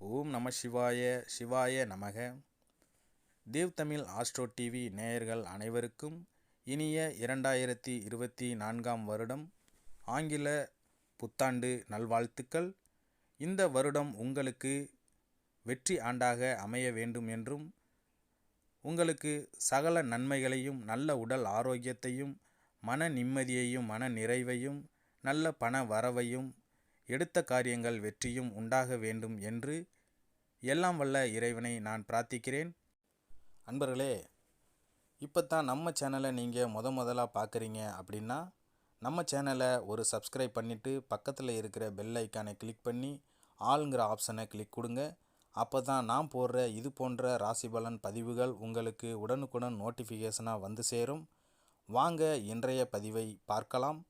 ஓம் நம சிவாய சிவாய நமக. தேவ் தமிழ் ஆஸ்ட்ரோ டிவி நேயர்கள் அனைவருக்கும் இனிய இரண்டாயிரத்தி இருபத்தி நான்காம் வருடம் ஆங்கில புத்தாண்டு நல்வாழ்த்துக்கள். இந்த வருடம் உங்களுக்கு வெற்றி ஆண்டாக அமைய வேண்டும் என்றும் உங்களுக்கு சகல நன்மைகளையும் நல்ல உடல் ஆரோக்கியத்தையும் மன நிம்மதியையும் மன நிறைவையும் நல்ல பண வரவையும் எடுத்த காரியங்கள் வெற்றியும் உண்டாக வேண்டும் என்று எல்லாம் வல்ல இறைவனை நான் பிரார்த்திக்கிறேன். அன்பர்களே இப்போ தான் நம்ம சேனலை நீங்கள் முத முதலாக பார்க்குறீங்க அப்படின்னா நம்ம சேனலை ஒரு சப்ஸ்கிரைப் பண்ணிவிட்டு பக்கத்தில் இருக்கிற பெல் ஐக்கானை கிளிக் பண்ணி ஆளுங்கிற ஆப்ஷனை கிளிக் கொடுங்க. அப்போ தான் நான் போடுற இது போன்ற ராசி பலன் பதிவுகள் உங்களுக்கு உடனுக்குடன் நோட்டிஃபிகேஷனாக வந்து சேரும். வாங்க இன்றைய பதிவை பார்க்கலாம்.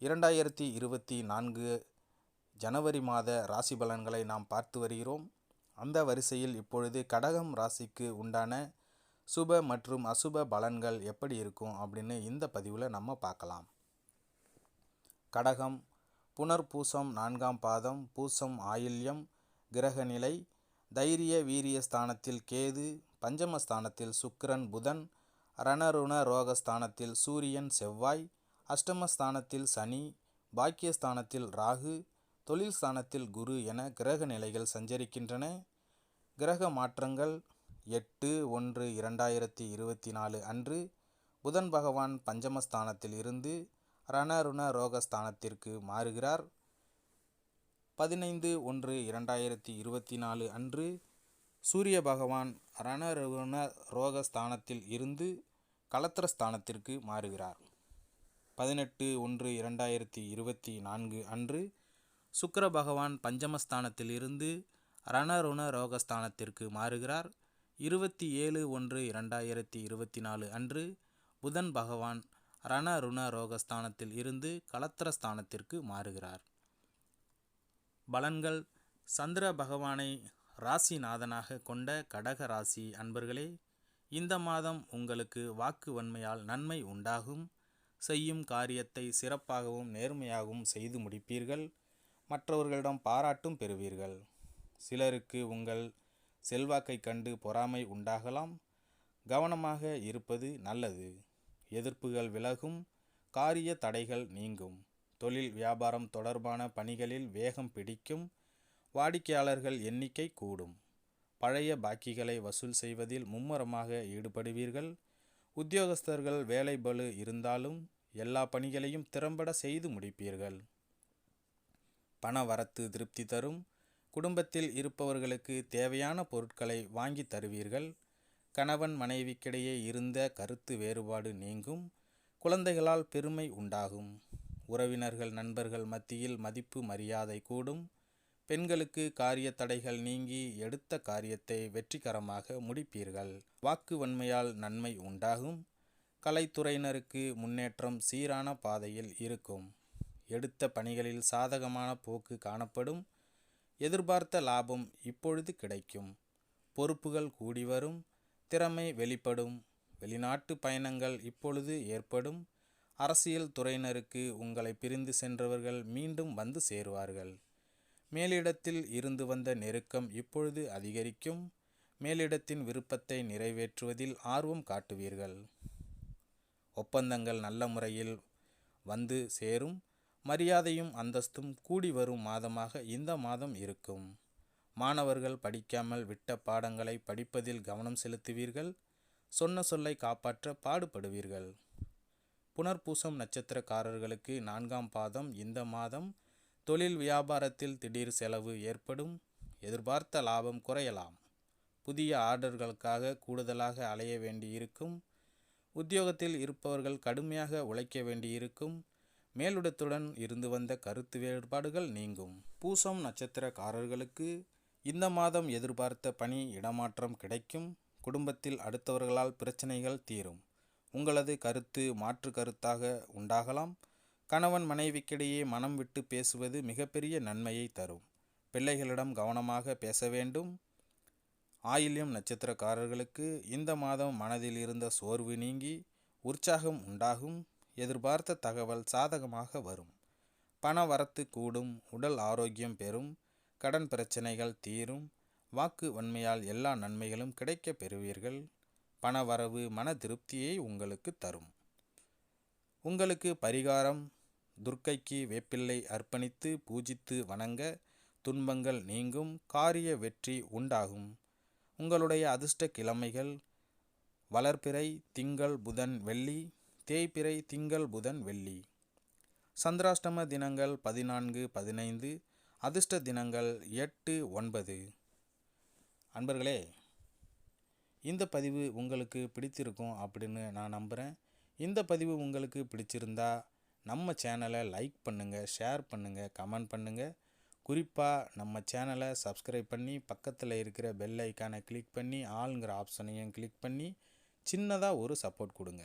இரண்டாயிரத்தி இருபத்தி நான்கு ஜனவரி மாத ராசி பலன்களை நாம் பார்த்து வருகிறோம். அந்த வரிசையில் இப்பொழுது கடகம் ராசிக்கு உண்டான சுப மற்றும் அசுப பலன்கள் எப்படி இருக்கும் அப்படின்னு இந்த பதிவில் நம்ம பார்க்கலாம். கடகம் புனர்பூசம் நான்காம் பாதம் பூசம் ஆயில்யம் கிரகநிலை தைரிய வீரிய ஸ்தானத்தில் கேது பஞ்சமஸ்தானத்தில் சுக்கிரன் புதன் ரணருண ரோகஸ்தானத்தில் சூரியன் செவ்வாய் அஷ்டமஸ்தானத்தில் சனி பாக்கியஸ்தானத்தில் ராகு தொழில் ஸ்தானத்தில் குரு என கிரக நிலைகள் சஞ்சரிக்கின்றன. கிரக மாற்றங்கள் எட்டு ஒன்று இரண்டாயிரத்தி இருபத்தி நாலு அன்று புதன் பகவான் பஞ்சமஸ்தானத்தில் இருந்து ரணருண ரோகஸ்தானத்திற்கு மாறுகிறார். பதினைந்து ஒன்று இரண்டாயிரத்தி இருபத்தி நாலு அன்று சூரிய பகவான் ரணருண ரோகஸ்தானத்தில் இருந்து கலத்திரஸ்தானத்திற்கு மாறுகிறார். பதினெட்டு ஒன்று இரண்டாயிரத்தி இருபத்தி நான்கு அன்று சுக்கர பகவான் பஞ்சமஸ்தானத்தில் இருந்து ரணருண ரோகஸ்தானத்திற்கு மாறுகிறார். இருபத்தி ஏழு ஒன்று இரண்டாயிரத்தி இருபத்தி நாலு அன்று புதன் பகவான் ரணருண ரோகஸ்தானத்தில் இருந்து கலத்திரஸ்தானத்திற்கு மாறுகிறார். பலன்கள். சந்திர பகவானை ராசிநாதனாக கொண்ட கடக ராசி அன்பர்களே இந்த மாதம் உங்களுக்கு வாக்கு வன்மையால் நன்மை உண்டாகும். செய்யும் காரியத்தை சிறப்பாகவும் நேர்மையாகவும் செய்து முடிப்பீர்கள். மற்றவர்களிடம் பாராட்டும் பெறுவீர்கள். சிலருக்கு உங்கள் செல்வாக்கை கண்டு பொறாமை உண்டாகலாம். கவனமாக இருப்பது நல்லது. எதிர்ப்புகள் விலகும். காரிய தடைகள் நீங்கும். தொழில் வியாபாரம் தொடர்பான பணிகளில் வேகம் பிடிக்கும். வாடிக்கையாளர்கள் எண்ணிக்கை கூடும். பழைய பாக்கிகளை வசூல் செய்வதில் மும்முரமாக ஈடுபடுவீர்கள். உத்தியோகஸ்தர்கள் வேலை பளு இருந்தாலும் எல்லா பணிகளையும் திறம்பட செய்து முடிப்பீர்கள். பண வரத்து திருப்தி தரும். குடும்பத்தில் இருப்பவர்களுக்கு தேவையான பொருட்களை வாங்கி தருவீர்கள். கணவன் மனைவிக்கிடையே இருந்த கருத்து வேறுபாடு நீங்கும். குழந்தைகளால் பெருமை உண்டாகும். உறவினர்கள் நண்பர்கள் மத்தியில் மதிப்பு மரியாதை கூடும். பெண்களுக்கு காரிய தடைகள் நீங்கி எடுத்த காரியத்தை வெற்றிகரமாக முடிப்பீர்கள். வாக்கு வன்மையால் நன்மை உண்டாகும். கலைத்துறையினருக்கு முன்னேற்றம் சீரான பாதையில் இருக்கும். எடுத்த பணிகளில் சாதகமான போக்கு காணப்படும். எதிர்பார்த்த லாபம் இப்பொழுது கிடைக்கும். பொறுப்புகள் கூடி வரும். திறமை வெளிப்படும். வெளிநாட்டு பயணங்கள் இப்பொழுது ஏற்படும். அரசியல் துறையினருக்கு உங்களை பிரிந்து சென்றவர்கள் மீண்டும் வந்து சேருவார்கள். மேலிடத்தில் இருந்து வந்த நெருக்கம் இப்பொழுது அதிகரிக்கும். மேலிடத்தின் விருப்பத்தை நிறைவேற்றுவதில் ஆர்வம் காட்டுவீர்கள். ஒப்பந்தங்கள் நல்ல முறையில் வந்து சேரும். மரியாதையும் அந்தஸ்தும் கூடி வரும் மாதமாக இந்த மாதம் இருக்கும். மாணவர்கள் படிக்காமல் விட்ட பாடங்களை படிப்பதில் கவனம் செலுத்துவீர்கள். சொன்ன சொல்லை காப்பாற்ற பாடுபடுவீர்கள். புனர்பூசம் நட்சத்திரக்காரர்களுக்கு நான்காம் பாதம் இந்த மாதம் தொழில் வியாபாரத்தில் திடீர் செலவு ஏற்படும். எதிர்பார்த்த லாபம் குறையலாம். புதிய ஆர்டர்களுக்காக கூடுதலாக அலைய வேண்டியிருக்கும். உத்தியோகத்தில் இருப்பவர்கள் கடுமையாக உழைக்க வேண்டியிருக்கும். மேலிடத்துடன் இருந்து வந்த கருத்து வேறுபாடுகள் நீங்கும். பூசம் நட்சத்திரக்காரர்களுக்கு இந்த மாதம் எதிர்பார்த்த பணி இடமாற்றம் கிடைக்கும். குடும்பத்தில் அடுத்தவர்களால் பிரச்சனைகள் தீரும். உங்களது கருத்து மாற்று கருத்தாக உண்டாகலாம். கணவன் மனைவிக்கிடையே மனம் விட்டு பேசுவது மிகப்பெரிய நன்மையை தரும். பிள்ளைகளிடம் கவனமாக பேச வேண்டும். ஆயில்யம் நட்சத்திரக்காரர்களுக்கு இந்த மாதம் மனதில் இருந்த சோர்வு நீங்கி உற்சாகம் உண்டாகும். எதிர்பார்த்த தகவல் சாதகமாக வரும். பண வரத்து கூடும் உடல் ஆரோக்கியம் பெறும் கடன் பிரச்சனைகள் தீரும் வாக்கு வன்மையால் எல்லா நன்மைகளும் கிடைக்கப் பெறுவீர்கள். பணவரவு மன திருப்தியை உங்களுக்கு தரும். உங்களுக்கு பரிகாரம் துர்க்கைக்கு வேப்பிள்ளை அர்ப்பணித்து பூஜித்து வணங்க துன்பங்கள் நீங்கும் காரிய வெற்றி உண்டாகும். உங்களுடைய அதிர்ஷ்ட கிழமைகள் வளர்பிறை திங்கள் புதன் வெள்ளி தேய்பிறை திங்கள் புதன் வெள்ளி. சந்திராஷ்டம தினங்கள் பதினான்கு பதினைந்து அதிர்ஷ்ட தினங்கள் எட்டு ஒன்பது. அன்பர்களே இந்த பதிவு உங்களுக்கு பிடித்திருக்கும் அப்படின்னு நான் நம்புகிறேன் இந்த பதிவு உங்களுக்கு பிடிச்சிருந்தா நம்ம சேனலை லைக் பண்ணுங்கள் ஷேர் பண்ணுங்கள் கமெண்ட் பண்ணுங்கள் குறிப்பாக நம்ம சேனலை சப்ஸ்கிரைப் பண்ணி பக்கத்தில் இருக்கிற பெல் ஐக்கானை கிளிக் பண்ணி ஆளுங்கிற ஆப்ஷனையும் கிளிக் பண்ணி சின்னதாக ஒரு சப்போர்ட் கொடுங்க.